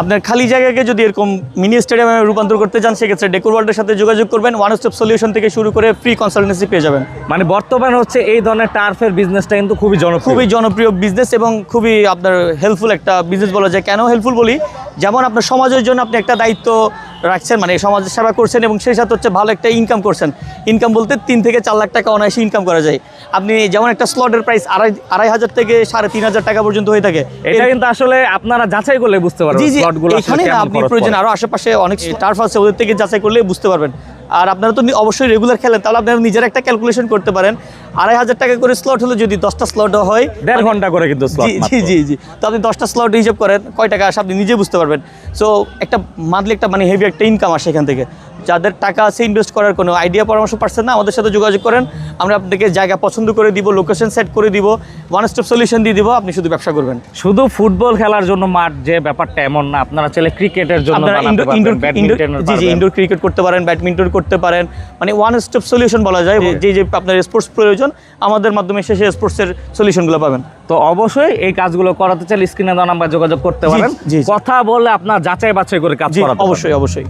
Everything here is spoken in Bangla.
আপনার খালি জায়গাকে যদি এরকম মিনি স্টেডিয়ামে রূপান্তর করতে চান সেক্ষেত্রে ডেকোর ওয়ার্ল্ডের সাথে যোগাযোগ করবেন। ওয়ান স্টপ সলিউশন থেকে শুরু করে ফ্রি কনসালটেন্সি পেয়ে যাবেন। মানে বর্তমান হচ্ছে এই ধরনের টার্ফের বিজনেসটা কিন্তু খুবই জন খুবই জনপ্রিয় বিজনেস এবং খুবই আপনার হেল্পফুল একটা বিজনেস বলা যায়। কেন হেল্পফুল বলি? যেমন আপনার সমাজের জন্য আপনি একটা দায়িত্ব রাখছেন মানে সমাজের সেবা করছেন এবং সেই সাথে হচ্ছে ভালো একটা ইনকাম করছেন। ইনকাম বলতে তিন থেকে চার লাখ টাকা অনায়াসে ইনকাম করা যায়। আপনি যেমন একটা স্লটের প্রাইস আড়াই আড়াই হাজার থেকে সাড়ে তিন হাজার টাকা পর্যন্ত হয়ে থাকে। এটা কিন্তু আসলে আপনারা যাচাই করলে বুঝতে পারবেন জি জি এখানে আপনি প্রয়োজন আরও আরও আশেপাশে অনেক টার্ফ আছে ওদের থেকে যাচাই করলে বুঝতে পারবেন। আর আপনারা তো অবশ্যই রেগুলার খেলেন তাহলে আপনারা নিজের একটা ক্যালকুলেশন করতে পারেন। আড়াই হাজার টাকা করে স্লট হলে যদি দশটা স্লট হয় দেড় ঘণ্টা করে কিন্তু জি জি জি তো আপনি দশটা স্লট হিসেব করেন কয় টাকা আসে আপনি নিজে বুঝতে পারবেন। সো একটা মান্থলি একটা মানে হেভি একটা ইনকাম আসে এখান থেকে। যাদের টাকা আছে ইনভেস্ট করার কোনো আইডিয়া পরামর্শ পাচ্ছেন না আমাদের সাথে যোগাযোগ করেন। আমরা আপনাকে জায়গা পছন্দ করে দিব লোকেশন সেট করে দিব ওয়ান স্টপ সলিউশন দিয়ে দিব আপনি শুধু ব্যবসা করবেন। শুধু ফুটবল খেলার জন্য মাঠ যে ব্যাপারটা এমন না আপনারা চাইলে ক্রিকেটের জন্য। ইনডোর ক্রিকেট করতে পারেন ব্যাডমিন্টন করতে পারেন। মানে ওয়ান স্টপ সলিউশন বলা যায় যে যে আপনার স্পোর্টস প্রয়োজন আমাদের মাধ্যমে শেষে স্পোর্টসের সলিউশনগুলো পাবেন। তো অবশ্যই এই কাজগুলো করাতে চাইলে স্ক্রিনে দেওয়া নাম্বার যোগাযোগ করতে পারেন। কথা বলে আপনার যাচাই বাছাই করে কাজ অবশ্যই অবশ্যই।